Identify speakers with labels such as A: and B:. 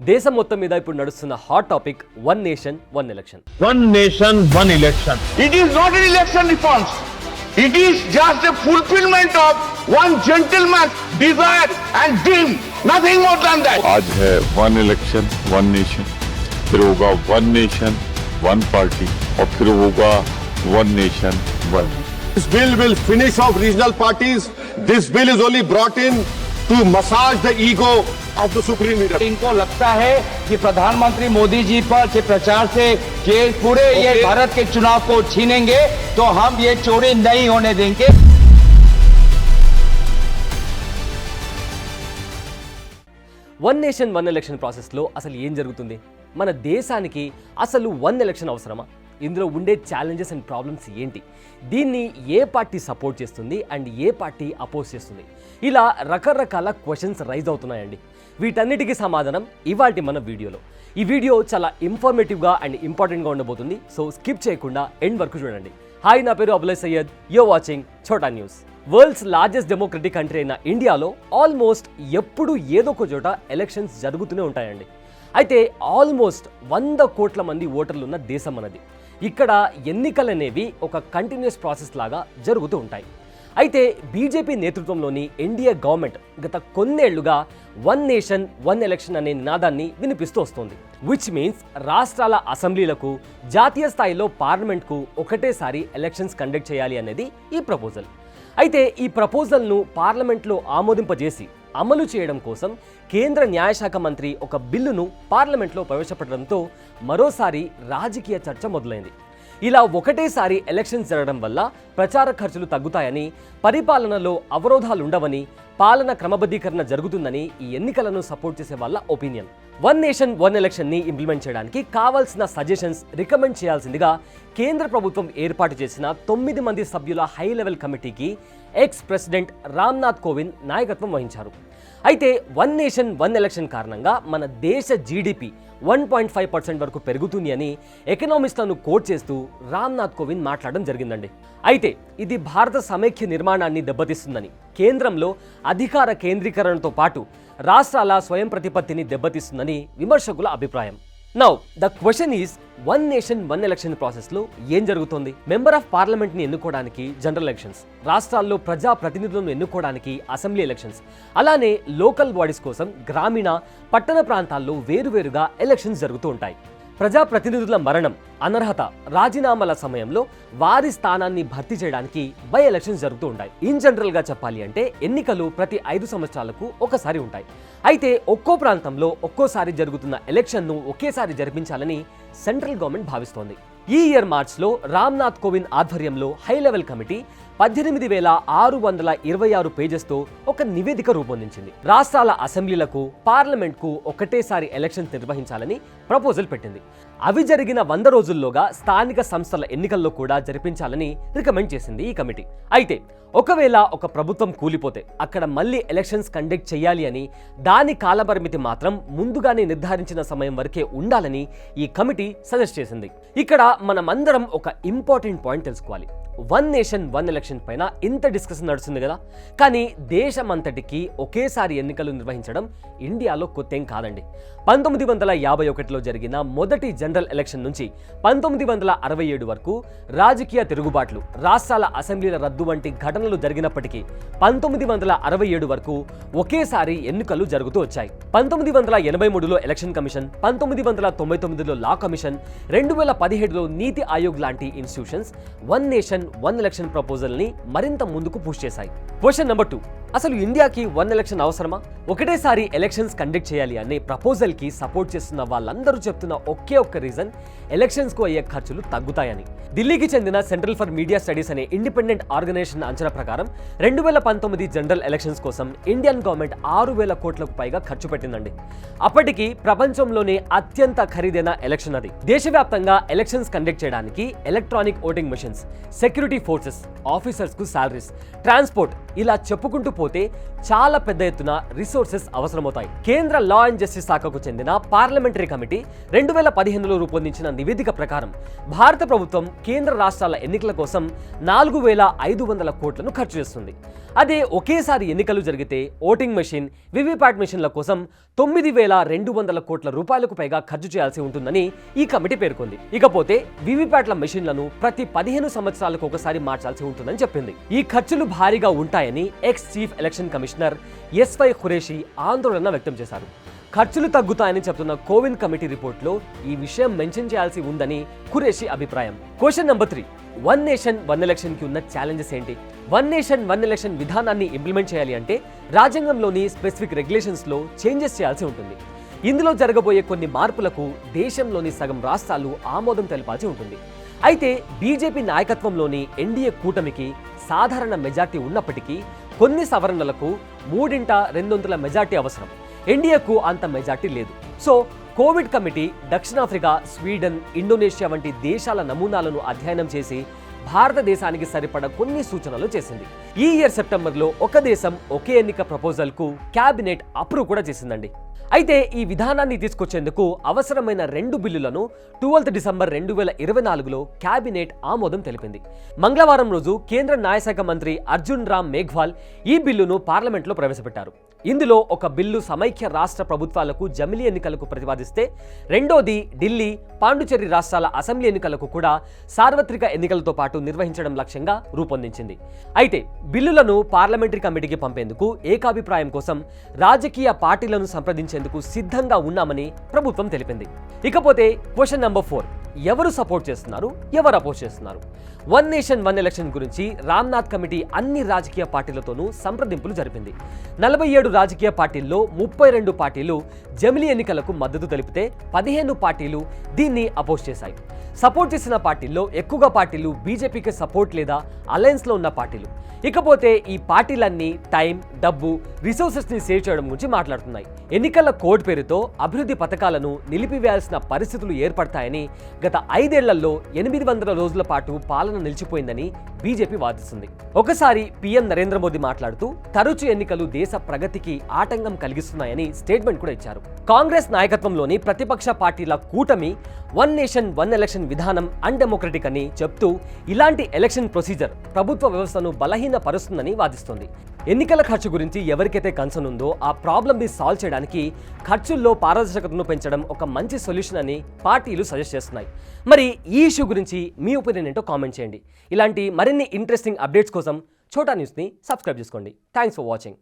A: దేశం మొత్తం మీద ఇప్పుడు నడుస్తున్న hot topic one nation one election
B: One nation, one election.
C: It is not an election reforms. It is just a fulfillment of one gentleman's desire and dream. Nothing more than that.
D: आज है one election one nation फिर होगा one nation one party और फिर होगा one nation one
B: This bill will finish off regional parties. This bill is only brought in to massage the ego of the supreme leader.
C: इनको लगता है कि प्रधानमंत्री मोदी जी पर के प्रचार से ये पूरे ये
B: Okay.
C: भारत के चुनाव को छीनेंगे तो हम ये चोरी नहीं होने देंगे
A: వన్ నేషన్ వన్ ఎలక్షన్ ప్రాసెస్లో అసలు ఏం జరుగుతుంది మన దేశానికి అసలు వన్ ఎలక్షన్ అవసరమా ఇందులో ఉండే ఛాలెంజెస్ అండ్ ప్రాబ్లమ్స్ ఏంటి? దీన్ని ఏ పార్టీ సపోర్ట్ చేస్తుంది అండ్ ఏ పార్టీ అపోజ్ చేస్తుంది? ఇలా రకరకాల క్వశ్చన్స్ రైజ్ అవుతున్నాయండి. వీటన్నిటికీ సమాధానం ఇవాటి మన వీడియోలో. ఈ వీడియో చాలా ఇన్ఫర్మేటివ్గా అండ్ ఇంపార్టెంట్గా ఉండబోతుంది. సో స్కిప్ చేయకుండా ఎండ్ వరకు చూడండి. హాయ్ నా పేరు అబ్లై Syed. You're watching Chota news world's largest democratic country అయిన ఇండియాలో ఆల్మోస్ట్ ఎప్పుడు ఏదో ఒక చోట ఎలక్షన్స్ జరుగుతూనే ఉంటాయండి. అయితే ఆల్మోస్ట్ వంద కోట్ల మంది ఓటర్లు ఉన్న దేశం మనది. ఇక్కడ ఎన్నికలు అనేవి ఒక కంటిన్యూస్ ప్రాసెస్ లాగా జరుగుతూ ఉంటాయి. అయితే బీజేపీ నేతృత్వంలోని ఎన్డీఏ గవర్నమెంట్ గత కొన్నేళ్ళుగా వన్ నేషన్ వన్ ఎలక్షన్ అనే నినాదాన్ని వినిపిస్తూ వస్తోంది. విచ్ మీన్స్ రాష్ట్రాల అసెంబ్లీలకు జాతీయ స్థాయిలో పార్లమెంట్కు ఒకటేసారి ఎలక్షన్స్ కండక్ట్ చేయాలి అనేది ఈ ప్రపోజల్ అయితే ఈ ప్రపోజల్ను పార్లమెంట్లో ఆమోదింపజేసి అమలు చేయడం కోసం కేంద్ర న్యాయశాఖ మంత్రి ఒక బిల్లును పార్లమెంట్లో ప్రవేశపెట్టడంతో మరోసారి రాజకీయ చర్చ మొదలైంది. ఇలా ఒకటేసారి ఎలక్షన్స్ జరగడం వల్ల ప్రచార ఖర్చులు తగ్గుతాయని పరిపాలనలో అవరోధాలు ఉండవని పాలన క్రమబద్ధీకరణ జరుగుతుందని ఈ ఎన్నికలను సపోర్ట్ చేసే వాళ్ళ ఒపీనియన్. వన్ నేషన్ వన్ ఎలక్షన్ని ఇంప్లిమెంట్ చేయడానికి కావాల్సిన సజెషన్స్ రికమెండ్ చేయాల్సిందిగా కేంద్ర ప్రభుత్వం ఏర్పాటు చేసిన తొమ్మిది మంది సభ్యుల హై లెవెల్ కమిటీకి ఎక్స్ ప్రెసిడెంట్ రామ్నాథ్ కోవింద్ నాయకత్వం వహించారు. అయితే వన్ నేషన్ వన్ ఎలక్షన్ కారణంగా మన దేశ GDP one point five percent వరకు పెరుగుతుంది అని ఎకనామిస్ట్లను కోట్ చేస్తూ రామ్నాథ్ కోవింద్ మాట్లాడడం జరిగిందండి. అయితే ఇది భారత సమైక్య నిర్మాణాన్ని దెబ్బతీస్తుందని కేంద్రంలో అధికార కేంద్రీకరణతో పాటు రాష్ట్రాల స్వయం ప్రతిపత్తిని దెబ్బతీస్తుందని విమర్శకుల అభిప్రాయం. Now the question is one nation one election ప్రాసెస్లో ఏం జరుగుతోంది? మెంబర్ ఆఫ్ పార్లమెంట్ని ఎన్నుకోవడానికి జనరల్ ఎలక్షన్స్ రాష్ట్రాల్లో ప్రజా ప్రతినిధులను ఎన్నుకోవడానికి అసెంబ్లీ ఎలక్షన్స్ అలానే లోకల్ బాడీస్ కోసం గ్రామీణ పట్టణ ప్రాంతాల్లో వేరువేరుగా ఎలక్షన్స్ జరుగుతూ ఉంటాయి. ప్రజా ప్రతినిధుల మరణం అనర్హత రాజీనామాల సమయంలో వారి స్థానాన్ని భర్తీ చేయడానికి బై ఎలక్షన్స్ జరుగుతూ ఉంటాయి. ఇన్ జనరల్గా చెప్పాలి అంటే ఎన్నికలు ప్రతి ఐదు సంవత్సరాలకు ఒకసారి ఉంటాయి. అయితే ఒక్కో ప్రాంతంలో ఒక్కోసారి జరుగుతున్న ఎలక్షన్ను ఒకేసారి జరిపించాలని సెంట్రల్ గవర్నమెంట్ భావిస్తోంది. ఈ ఇయర్ మార్చ్లో రామ్నాథ్ కోవింద్ ఆధ్వర్యంలో హై లెవెల్ కమిటీ పద్దెనిమిది వేల ఆరు వందల ఇరవై ఆరు పేజెస్తో ఒక నివేదిక రూపొందించింది. రాష్ట్రాల అసెంబ్లీలకు పార్లమెంట్కు ఒకటేసారి ఎలక్షన్స్ నిర్వహించాలని ప్రపోజల్ పెట్టింది. అవి జరిగిన వంద రోజుల్లోగా స్థానిక సంస్థల ఎన్నికల్లో కూడా జరిపించాలని రికమెండ్ చేసింది ఈ కమిటీ. అయితే ఒకవేళ ఒక ప్రభుత్వం కూలిపోతే అక్కడ మళ్ళీ ఎలక్షన్స్ కండక్ట్ చేయాలి అని దాని కాలపరిమితి మాత్రం ముందుగానే నిర్ధారించిన సమయం వరకే ఉండాలని ఈ కమిటీ సజెస్ట్ చేసింది. ఇక్కడ మనమందరం ఒక ఇంపార్టెంట్ పాయింట్ తెలుసుకోవాలి. వన్ నేషన్ వన్ ఎలక్షన్ పైన ఇంత డిస్కషన్ నడుస్తుంది కదా. కానీ దేశమంతటికి ఒకేసారి ఎన్నికలు నిర్వహించడం ఇండియాలో కొత్తేం కాదండి. పంతొమ్మిది వందల యాభై ఒకటిలో జరిగిన మొదటి జనరల్ ఎలక్షన్ నుంచి పంతొమ్మిది వందల అరవై ఏడు వరకు రాజకీయ తిరుగుబాట్లు రాష్ట్రాల అసెంబ్లీల రద్దు వంటి ఘటనలు జరిగినప్పటికీ పంతొమ్మిది వందల అరవై ఏడు వరకు ఒకేసారి ఎన్నికలు జరుగుతూ వచ్చాయి. పంతొమ్మిది వందల ఎనభై మూడులో ఎలక్షన్ కమిషన్ పంతొమ్మిది వందల తొంభై తొమ్మిదిలో లా కమిషన్ రెండు వేల పదిహేడులో నీతి ఆయోగ్ లాంటి institutions one nation one election ప్రపోజల్ని మరింత ముందుకు పుష్ చేశాయి. క్వశ్చన్ నెంబర్ టూ అసలు ఇండియాకి వన్ ఎలక్షన్ అవసరమా? ఒకటేసారి ఎలక్షన్స్ కండక్ట్ చేయాలి అనే ప్రపోజల్కి సపోర్ట్ చేస్తున్న వాళ్ళందరూ చెప్తున్న ఒకే ఒక్క రీజన్ ఎలక్షన్స్కు అయ్యే ఖర్చులు తగ్గుతాయని. ఢిల్లీకి చెందిన సెంట్రల్ ఫర్ మీడియా స్టడీస్ అనే ఇండిపెండెంట్ ఆర్గనైజేషన్ అంచనా ప్రకారం రెండు వేల పంతొమ్మిది జనరల్ ఎలక్షన్స్ కోసం ఇండియన్ గవర్నమెంట్ ఆరు వేల కోట్లకు పైగా ఖర్చు పెట్టిందండి. అప్పటికి ప్రపంచంలోనే అత్యంత ఖరీదైన ఎలక్షన్ అది. దేశవ్యాప్తంగా ఎలక్షన్స్ కండక్ట్ చేయడానికి electronic voting machines security forces ఆఫీసర్స్కు salaries transport ఇలా చెప్పుకుంటూ పోతే చాలా పెద్ద ఎత్తున రిసోర్సెస్ అవసరమవుతాయి. కేంద్ర లా అండ్ జస్టిస్ శాఖకు చెందిన పార్లమెంటరీ కమిటీ రెండు వేల పదిహేనులో రూపొందించిన నివేదిక ప్రకారం భారత ప్రభుత్వం కేంద్ర రాష్ట్రాల ఎన్నికల కోసం నాలుగు వేల ఐదు వందల కోట్లను ఖర్చు చేస్తుంది. అదే ఒకేసారి ఎన్నికలు జరిగితే ఓటింగ్ మెషిన్ వివిప్యాట్ మెషిన్ల కోసం తొమ్మిది వేల రెండు వందల కోట్ల రూపాయలకు పైగా ఖర్చు చేయాల్సి ఉంటుందని ఈ కమిటీ పేర్కొంది. ఇకపోతే వివిప్యాట్ల మెషిన్లను ప్రతి పదిహేను సంవత్సరాలకు ఒక్కొక్కసారి మార్చాల్సి ఉంటుందని చెప్పింది. ఈ ఖర్చులు భారీగా ఉంటాయని ex chief election commissioner SY Qureshi ఆందోళన వ్యక్తం చేశారు. ఖర్చులు తగ్గుతాయని చెప్తున్న కోవిన్ కమిటీ రిపోర్ట్లో ఈ విషయం మెన్షన్ చేయాల్సి ఉందని ఖురేషి అభిప్రాయం. Question number three. One nation one ఎలక్షన్కి ఉన్న ఛాలెంజెస్ ఏంటి? వన్ నేషన్ వన్ ఎలక్షన్ విధానాన్ని ఇంప్లిమెంట్ చేయాలి అంటే రాజ్యాంగంలోని స్పెసిఫిక్ రెగ్యులేషన్స్లో చేంజెస్ చేయాల్సి ఉంటుంది. ఇందులో జరగబోయే కొన్ని మార్పులకు దేశంలోని సగం రాష్ట్రాలు ఆమోదం తెలపాల్సి ఉంటుంది. అయితే బీజేపీ నాయకత్వంలోని ఎన్డీఏ కూటమికి సాధారణ మెజార్టీ ఉన్నప్పటికీ కొన్ని సవరణలకు మూడింట రెండొంతుల మెజార్టీ అవసరం. ఎన్డీఏకు అంత మెజార్టీ లేదు. సో కోవిడ్ కమిటీ దక్షిణాఫ్రికా స్వీడన్ ఇండోనేషియా వంటి దేశాల నమూనాలను అధ్యయనం చేసి భారతదేశానికి సరిపడ కొన్ని సూచనలు చేసింది. ఈ ఇయర్ సెప్టెంబర్లో ఒక దేశం ఒకే ఎన్నిక ప్రపోజల్కు క్యాబినెట్ అప్రూవ్ కూడా చేసిందండి. అయితే ఈ విధానాన్ని తీసుకొచ్చేందుకు అవసరమైన రెండు బిల్లులను ట్వెల్త్ డిసెంబర్ రెండు వేల ఇరవై నాలుగులో క్యాబినెట్ ఆమోదం తెలిపింది. మంగళవారం రోజు కేంద్ర న్యాయశాఖ మంత్రి అర్జున్ రామ్ మేఘ్వాల్ ఈ బిల్లును పార్లమెంట్లో ప్రవేశపెట్టారు. ఇందులో ఒక బిల్లు సమైక్య రాష్ట్ర ప్రభుత్వాలకు జమిలీ ఎన్నికలకు ప్రతిపాదిస్తే రెండోది ఢిల్లీ పాండుచేరి రాష్ట్రాల అసెంబ్లీ ఎన్నికలకు కూడా సార్వత్రిక ఎన్నికలతో పాటు నిర్వహించడం లక్ష్యంగా రూపొందించింది. అయితే బిల్లులను పార్లమెంటరీ కమిటీకి పంపేందుకు ఏకాభిప్రాయం కోసం రాజకీయ పార్టీలను సంప్రదించేందుకు సిద్ధంగా ఉన్నామని ప్రభుత్వం తెలిపింది. ఇకపోతే క్వశ్చన్ నెంబర్ ఫోర్. ఎవరు సపోర్ట్ చేస్తున్నారు? ఎవరు అపోజ్ చేస్తున్నారు? వన్ నేషన్ వన్ ఎలక్షన్ గురించి రామ్నాథ్ కమిటీ అన్ని రాజకీయ పార్టీలతోనూ సంప్రదింపులు జరిపింది. నలభై ఏడు రాజకీయ పార్టీల్లో ముప్పై రెండు పార్టీలు జమిలీ ఎన్నికలకు మద్దతు తెలిపితే పదిహేను పార్టీలు దీన్ని అపోజ్ చేశాయి. సపోర్ట్ చేసిన పార్టీల్లో ఎక్కువగా పార్టీలు బీజేపీకి సపోర్ట్ లేదా అలయన్స్లో ఉన్న పార్టీలు. ఇకపోతే ఈ పార్టీలన్నీ టైం డబ్బు రిసోర్సెస్ని సేవ్ చేయడం గురించి మాట్లాడుతున్నాయి. ఎన్నికల కోడ్ పేరుతో అభివృద్ధి పథకాలను నిలిపివేయాల్సిన పరిస్థితులు ఏర్పడతాయని గత ఐదేళ్ళలో ఎనిమిది వందల రోజుల పాటు పాలన నిలిచిపోయిందని బీజేపీ వాదిస్తుంది. ఒకసారి పీఎం నరేంద్ర మోదీ మాట్లాడుతూ తరచు ఎన్నికలు దేశ ప్రగతికి ఆటంకం కలిగిస్తున్నాయని స్టేట్మెంట్ కూడా ఇచ్చారు. కాంగ్రెస్ నాయకత్వంలోని ప్రతిపక్ష పార్టీల కూటమి one nation one election election విధానం అన్డెమోక్రటిక్ అని చెప్తూ ఇలాంటి ఎలక్షన్ ప్రొసీజర్ ప్రభుత్వ వ్యవస్థను బలహీనపరుస్తుందని వాదిస్తోంది. ఎన్నికల ఖర్చు గురించి ఎవరికైతే కన్సర్న్ ఉందో ఆ ప్రాబ్లమ్ని సాల్వ్ చేయడానికి ఖర్చుల్లో పారదర్శకతను పెంచడం ఒక మంచి సొల్యూషన్ అని పార్టీలు సజెస్ట్ చేస్తున్నాయి. మరి ఈ ఇష్యూ గురించి మీ ఒపీనియన్ ఏంటో కామెంట్ చేయండి. ఇలాంటి మరిన్ని ఇంట్రెస్టింగ్ అప్డేట్స్ కోసం ఛోటా న్యూస్ని సబ్స్క్రైబ్ చేసుకోండి. Thanks for watching.